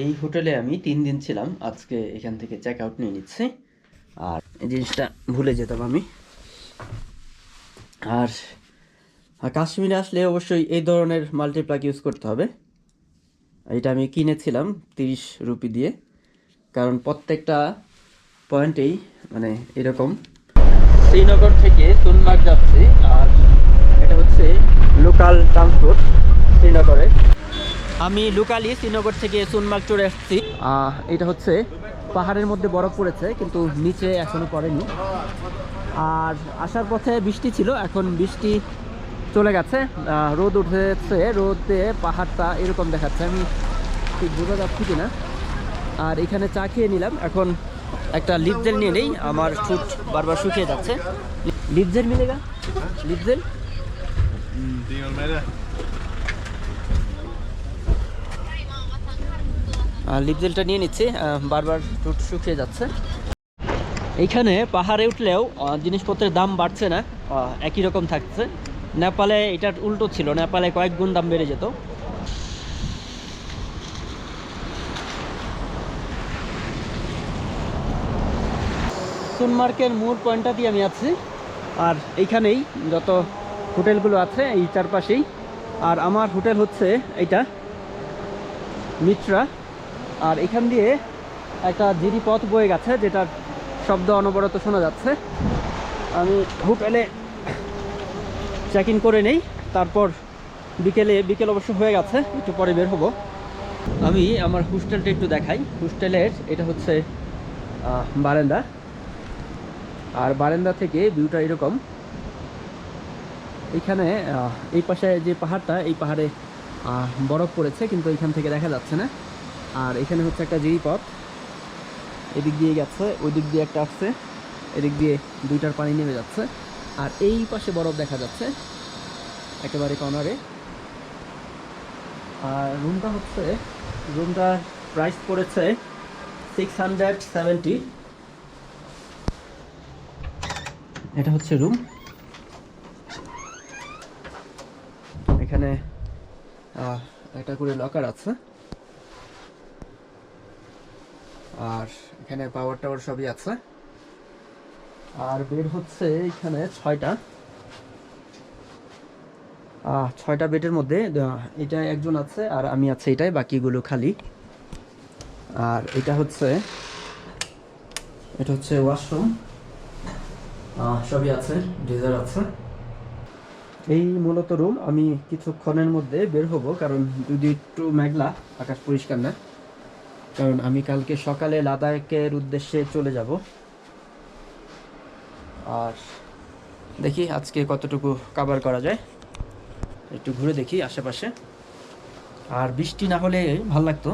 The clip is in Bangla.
এই হোটেলে আমি তিন দিন ছিলাম। আজকে এখান থেকে চেক আউট নিয়ে নিচ্ছি। আর এই জিনিসটা ভুলে যেতাম আমি। আর কাশ্মীরে আসলে অবশ্যই এই ধরনের মাল্টিপ্লাক ইউজ করতে হবে। এটা আমি কিনেছিলাম তিরিশ রুপি দিয়ে। কারণ প্রত্যেকটা পয়েন্টেই মানে এরকম। শ্রীনগর থেকে সোনমার্গ যাচ্ছি। আর এটা হচ্ছে লোকাল ট্রান্সপোর্ট শ্রীনগরে। আমি লোকালি শ্রীনগর থেকে সোনমার্গ চলে আসছি। এটা হচ্ছে পাহাড়ের মধ্যে বরফ পড়েছে কিন্তু নিচে এখনও পড়েনি। আর আসার পথে বৃষ্টি ছিল এখন বৃষ্টি চলে গেছে। রোদ উঠেছে রোদে পাহাড়টা এরকম দেখাচ্ছে। আমি ঠিক বোঝা যাচ্ছে কিনা? আর এখানে চা খেয়ে নিলাম। এখন একটা লিপ জেল নিয়ে নেই আমার ঠোঁট বারবার শুকিয়ে যাচ্ছে। লিপ জেল মিলেগা? লিপ লিপ জেলটা নিয়ে নিচ্ছি বারবার ঠোঁট শুকিয়ে যাচ্ছে। এইখানে পাহাড়ে উঠলেও জিনিসপত্রের দাম বাড়ছে না একই রকম থাকছে। নেপালে এটার উল্টো ছিল, নেপালে কয়েক গুণ দাম বেড়ে যেত। সোনমার্কের মূল পয়েন্টটা দিয়ে আমি আছি। আর এইখানেই যত হোটেলগুলো আছে, এই চারপাশেই। আর আমার হোটেল হচ্ছে এইটা, মিত্রা। আর এখান দিয়ে একটা জিরি পথ বয়ে গেছে, যেটার শব্দ অনবরত শোনা যাচ্ছে। আমি হোটেলে চেক ইন করে নেই, তারপর বিকেলে, বিকেল অবশ্য হয়ে গেছে, একটু পরে বের হব। আমি আমার হোস্টেলটা একটু দেখাই। হোস্টেলের, এটা হচ্ছে বারান্দা। আর বারান্দা থেকে ভিউটা এরকম। এখানে এই পাশে যে পাহাড়টা, এই পাহাড়ে বরফ পড়েছে, কিন্তু এখান থেকে দেখা যাচ্ছে না। আর এখানে হচ্ছে একটা জিরি পথ। এদিক দিয়ে গেছে ওই দিক দিয়ে একটা আসছে, এদিক দিয়ে দুইটার পানি নেমে যাচ্ছে। আর এই পাশে বরফ দেখা যাচ্ছে, একেবারে কর্নারে আর রুমটা হচ্ছে রুমটার প্রাইস পড়েছে সিক্স হান্ড্রেড সেভেন্টি এটা হচ্ছে রুম এখানে একটা করে লকার আছে। আর এখানে পাওয়ার টাওয়ার সবই আছে। আর বেড হচ্ছে এখানে ছয়টা। ছয়টা বেডের মধ্যে এটা একজন আছে আর আমি আছে এটাই বাকিগুলো খালি। আর এটা হচ্ছে এটা হচ্ছে ওয়াশরুম সবই আছে ডিজার আছে। এই মূলত রুম আমি কিছুক্ষণের মধ্যে বের হব, কারণ যদি একটু মেঘলা, আকাশ পরিষ্কার না। কারণ আমি কালকে সকালে লাদাখের উদ্দেশ্যে চলে যাব। আর দেখি আজকে কতটুকু কাভার করা যায়। একটু ঘুরে দেখি আশেপাশে। আর বৃষ্টি না হলে ভালো লাগতো।